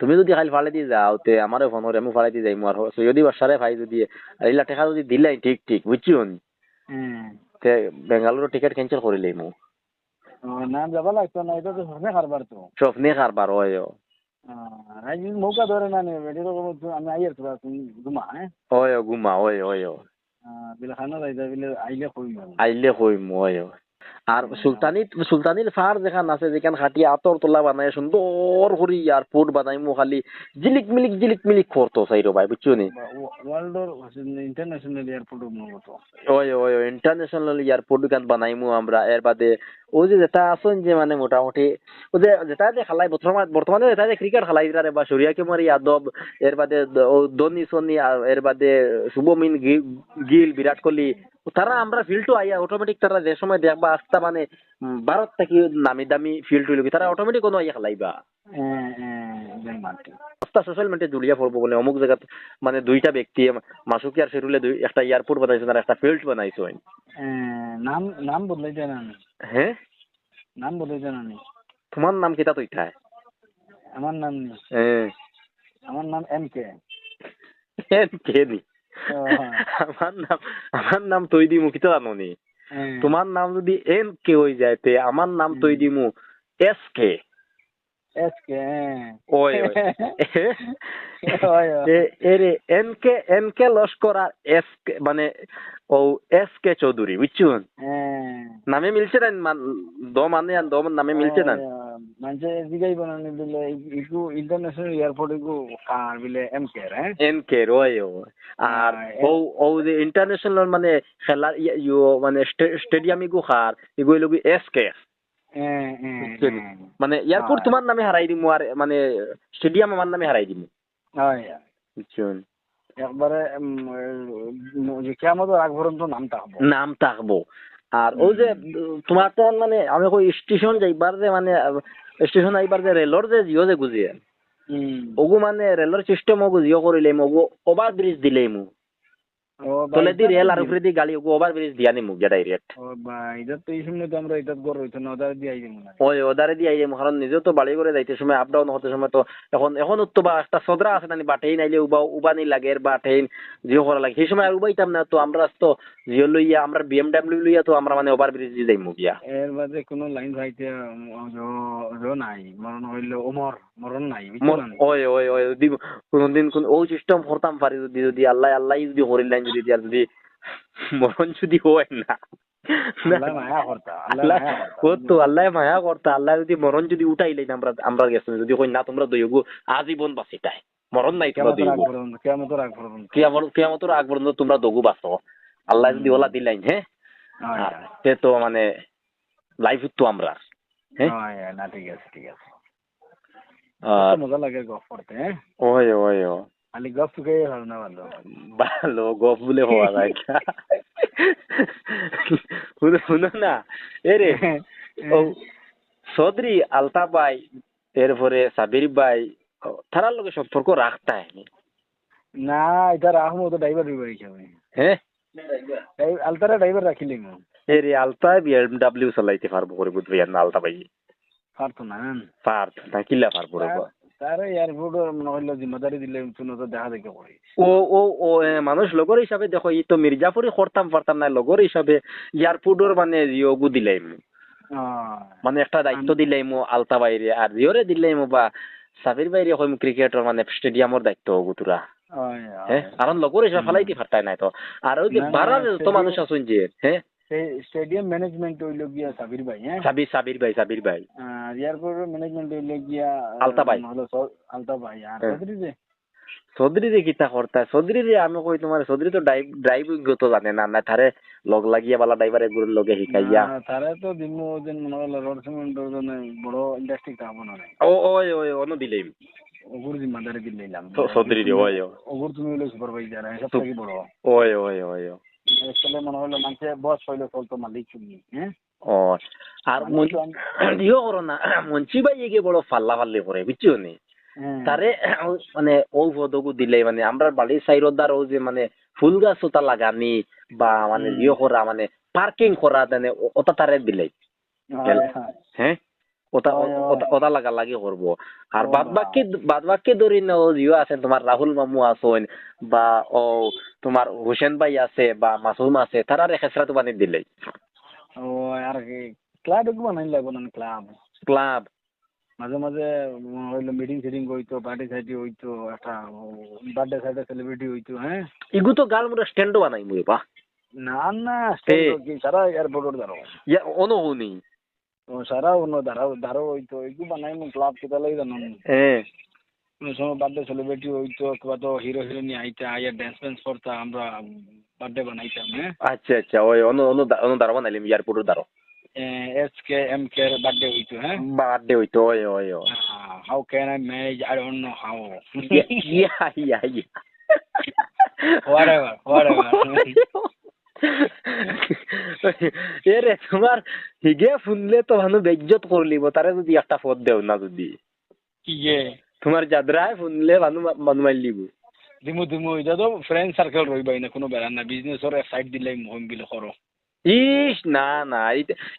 তুমি যদি খালি ফালে দিয়ে যাও তে আমারও ফোন করে আমি ফালাই দিয়ে যাইমু আর যদি বাসারে ভাই যদি এইলা টেকা যদি দিলাই ঠিক ঠিক বুঝছ হ্যাঁ তে বেঙ্গালুরু টিকেট ক্যান্সেল করে লইমু। ও, না যাবা লাগতো না এটা তো সবসময় কারবার তো। স্বপ্নে কারবার হয় আজ মৌকা ধরে না নেবে এটা তো আমি আইয়ার তুমি ঘুমা হ্যাঁ হয় গুমা হয় হয় বিলে খানা যাইতা বিলে আইলে কই আইলে কইমু হয় আর সুলতানি সুলতানির ফার যেখান আছে যেখান খাটি আতর তোলা বানায় সুন্দর করে এয়ারপোর্ট বানাইমু খালি জিলিক মিলিক জিলিক মিলিক করতো সাইরো ভাই বুঝছ নি? ইন্টারন্যাশনাল এয়ারপোর্ট ওই ওই ইন্টারন্যাশনাল এয়ারপোর্ট গান বানাইমু আমরা। এর বাদে ও যে যেটা আছেন যে মানে মোটামুটি ও যে যেটা যে খালাই বর্তমানে বর্তমানে যেটা যে ক্রিকেট খালাই রে বা সূর্যা কুমার যাদব এর বাদে ও ধোনি সোনি আর এর বাদে শুভমিন গিল বিরাট কোহলি তারা আমরা ফিল্ড আইয়া অটোমেটিক তারা যে সময় দেখবা আস্তা মানে ভারত থেকে নামি দামি ফিল্ড হইল তারা অটোমেটিক কোনো আইয়া খেলাইবা। হ্যাঁ হ্যাঁ আস্তা সোশ্যাল মিডিয়া জুড়িয়া পড়ব বলে অমুক জায়গা মানে দুইটা ব্যক্তি মাসুকি আর শেরুলে দুই একটা এয়ারপোর্ট বানাইছে আর একটা ফিল্ড বানাইছে। নাম নাম বদলাইতে না নি? হ্যাঁ নাম বদলাইতে না নি? তোমার নাম কিতা তো ইঠায় আমার নাম হ্যাঁ আমার নাম এম কে। এন কে নি। আমার নাম আমার নাম তৈ দিমু কিতা জানো নি তোমার নাম যদি এন কে হয়ে যায় তে আমার নাম তৈ দিমু এস কে এস ওই ওই। এরে এন কে লস্কর আর এস মানে ও এস কে চৌধুরী বুঝছুন? নামে মিলছে না মান- দ মানে আর দ নামে মিলছে না। মানে জিগাই বানানি দিলে ইকু ইন্টারন্যাশনাল এয়ারপোর্ট ইকু কার বিলে এম কে হ্যাঁ? এন কে রয় ও আর ও ও যে ইন্টারন্যাশনাল মানে খেলার ইয়া- ইয়ো মানে স্টেডিয়াম ইগু খার ইগু লগি এস কে মানে এয়ারপোর্ট তোমার নামে হারাই দিমু আর মানে স্টেডিয়াম আমার নামে হারাই দিমু। হয় বুঝছেন? একবারে কেমন আগ পর্যন্ত নামটা হব। নাম থাকব আর ও যে তোমার তো মানে আমি কই স্টেশন যাইবার যে মানে স্টেশন আইবার যে রেলর যে জিও যে গুজিয়ে ওগু মানে রেলর সিস্টেম ওগু জিও করিলে ওগু ওভার ব্রিজ দিলে মু ও তলে দি ভাই, রেল আর উপরে দি ওভার ব্রিজ দিয়া নিমু গিয়া ডাইরেক্ট ও ভাই এটা তো এই সময় তো আমরা এটা গড় হইতো না ওদের দিয়ে আইবো না। ওই ওদারে দিয়ে আইলে কারণ নিজেও তো বাড়ি করে যাইতে সময় আপ ডাউন হতে সময় তো এখন এখন তো বা একটা সদরা আছে না বাটেই নাইলে উবা উবানি লাগে বা টেইন জিও করা লাগে সেই সময় আর উবাইতাম না তো আমরা তো জিও লইয়া আমরা বিএমডব্লিউ লইয়া তো আমরা মানে ওভার ব্রিজ দিয়ে যাইমু গিয়া। এর বাদে কোনো লাইন ভাইতে নাই মরণ হইল ওমর। মরণ নাই ওই ওই ওই যদি কোনদিন কোন ও সিস্টেম করতাম পারি যদি যদি আল্লাহ আল্লাহ যদি করিলেন যদি দিয়া যদি মরণ যদি হয় না। আল্লাহ মায়া করতা আল্লাহ আল্লাহ মায়া ও তো আল্লাহ মায়া করতা আল্লাহ যদি মরণ যদি আমরা আমরা গেছি যদি কই না তোমরা দইগু আজীবন বাঁচিতাই মরণ নাই তোমরা দইগু পর্যন্ত কিয়ামতের আগ পর্যন্ত। তোমরা দগু বাঁচো। আল্লাহ যদি ওলা দিলাইন হ্যাঁ? সে তো মানে লাইফ তো আমরা হ্যাঁ না ঠিক আছে ঠিক আছে। মজা লাগে গপ করতে ওই ওই ও খালি গপ শুকে ভালো না ভালো ভালো গপ বলে হওয়া যায় শুনো না এরে ও চৌধুরী আলতা ভাই এরপরে সাবির ভাই তারার লগে সম্পর্ক রাখতাই না এটা রাখব তো ড্রাইভার ড্রাইভার হিসাবে হ্যাঁ আলতারা ড্রাইভার রাখিলি আলতা বিএমডব্লিউ চালাইতে পারব করে বুঝবি না আলতা ভাই পারতো না পার না কিলা পারব রে বা। তার এয়ারপোর্ট মনে হইল জিম্মাদারি দিলে শুনো তো দেখা দেখে করি ও ও ও মানুষ লগর হিসাবে দেখো ই তো মির্জাপুরি করতাম পারতাম না লগর হিসাবে এয়ারপোর্টর মানে জিওগু দিলাই মানে একটা দায়িত্ব দিলাই মো আলতা বাইরে আর জিওরে দিলাই মো বা সাবির বাইরে হইম ক্রিকেটর মানে স্টেডিয়ামর দায়িত্ব হব তোরা হ্যাঁ কারণ লগর হিসাবে ফেলাইতে পারতাই নাই তো? আর ওই যে বাড়া তো মানুষ আছেন যে হ্যাঁ স্টেডিয়াম ম্যানেজমেন্ট হইল গিয়া সাবির ভাই হ্যাঁ সাবির সাবির ভাই সাবির ভাই। আর এয়ারপোর্ট ম্যানেজমেন্ট হইল গিয়া আলতা ভাই। হলো স- আলতা ভাই। আর হ্যাঁ। চৌধুরী যে চৌধুরী রে কিতা করতা চৌধুরী রে আমি কই তোমার চৌধুরী তো ড্রাইভিং তো জানে না না তারে লগ লাগিয়া বালা ড্রাইভার এগুলোর লগে শিকাইয়া। না, তারা তো দিন ওজন মনে হলো রোড সিমেন্ট বড় ইন্ডাস্ট্রি কাম না ও ওই ওই অন্য দিলেই ওগুর জিম্মাদারি দিলে নিলাম। চৌধুরী রে ওই। ওগুর তুমি হলো সুপারভাইজার সব তো- থেকে বড়। ওই ওই ওই। আসলে মনে হলো মানুষের বস হইল চলতো মালিক তুমি হ্যাঁ? আর মন- ইয়ে করো না মঞ্চি ভাই এগে বড় ফাল্লা ফাল্লি করে বুঝছ নি হ্যাঁ। তারে মানে ও দিলে মানে আমরা বাড়ির সাইরদার ও যে মানে ফুল গাছ ওটা লাগানি বা মানে। ইয়ে করা মানে পার্কিং করা মানে ওটা তারে দিলে হয়, ওটা। ওটা- লাগা লাগি করব আর বাদ। বাকি বাদ বাকি ধরি না ও জিও আছে তোমার রাহুল মামু আছেন বা ও তোমার হোসেন ভাই আছে বা মাসুম আছে তারা খেসরা তো বানিয়ে দিলে ও আর কি ক্লাব একটু বানাই লাগবো না ক্লাব ক্লাব মাঝে মাঝে হইল মিটিং সিটিং হইতো পার্টি সার্টি হইতো একটা বার্থডে সার্থডে সেলিব্রিটি হইতো হ্যাঁ ইগু তো গাল মোর স্ট্যান্ডও বানাই মুই বা না না এ। কি সারা এয়ারপোর্টের দ্বারা ইয়া অনো হউনি ও সারা অন্য ধারা ধারা হইতো এগু বানাই মু ক্লাব কেটা লাগি জানো। কোনো সময় বার্থডে সেলিব্রিটি হইতো কিংবা তো হিরো হিরোইনি আইতা আইয়া ড্যান্স ফ্যান্স করতাম আমরা বার্থডে বানাইতাম হ্যাঁ আচ্ছা আচ্ছা ওই অন্য অন্য বানাইলিম এয়ারপোর্টের দ্বারা S K M K birthday হইতো হ্যাঁ বার্থডে হইতো ওই ওই ওই how can I manage I don't know how yeah yeah yeah whatever whatever. এরে তোমার হিগে শুনলে তো ভানু বেজ্জত করলিব তারে যদি একটা পদ দেও না যদি কি তোমার যাদ্রায় শুনলে ভানু মানু মারিলিব দিমু দিমু এটা তো ফ্রেন্ড সার্কেল রইবাই না কোনো বেড়ান না বিজনেসর এক সাইড দিলে মহিম বিলে করো ইস না না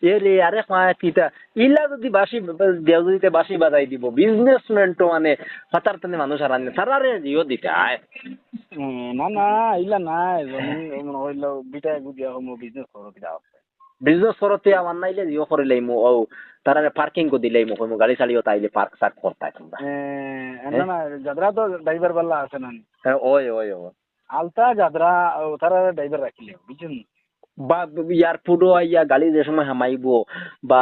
এ রে আরে কিতা ইলা যদি বাসি দেও যদি বাসি বাজাই দিব বিজনেসম্যান তো মানে হাতার টানে মানুষ আর আনে তারারে জিও দিতে। আয় না না ইলা জমিন মনে হইল বিটা গুদিয়া হমু বিজনেস করো কিটা বিজনেস করতে আমার নাইলে জিও করে লাইমু ও তারারে পার্কিং কো দিলাইমু কইমু গাড়ি চালিও তাইলে পার্ক সার্ক করতাই তোমরা না না যাত্রা তো ড্রাইভার বাল্লা আছে না হ্যাঁ, ওই ওই ওই। আলতা ও তারা ড্রাইভার রাখিলে বুঝছেন? বা এয়ারপোর্টও আইয়া গাড়ি যে সময় হামাইব বা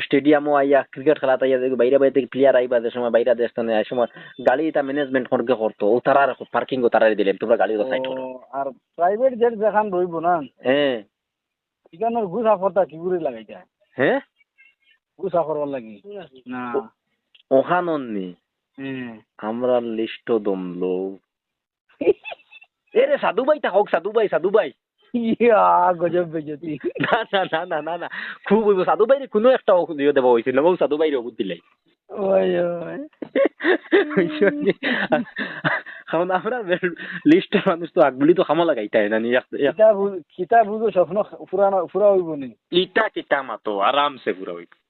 স্টেডিয়ামও আইয়া ক্রিকেট খেলাতে আইয়া দেখো বাইরে বাইরে প্লেয়ার আইবা যে সময় বাইরে দেশ থেকে এই সময় গাড়ি এটা ম্যানেজমেন্ট করকে করতো ও তারা পার্কিং ও তারা দিলেন তোমরা গাড়ি সাইড করো। আর প্রাইভেট জেট যেখান রইব না? হ্যাঁ। আফরটা কি করে আফরবার লাগি? না। হ্যাঁ। আমরা লিস্ট দমলো এ রে সাধু ভাই থাকক সাধু ভাই সাধু ভাই ইয়া গজব বেজতি। না না না না না না। খুব হইব। সাধু ভাই কোনো একটা ওষুধ দিয়ে দেবো হয়েছিল। সাধু ভাই দিলাই ওই ওই। কারণ আমরা লিস্টের মানুষ তো আগগুলি তো খামা লাগাই তাই না? কিতা বুঝ কিতা বুঝো স্বপ্ন পুরা পুরা হইব নি। ইটা কিটা মাতো আরামসে পুরা হইব।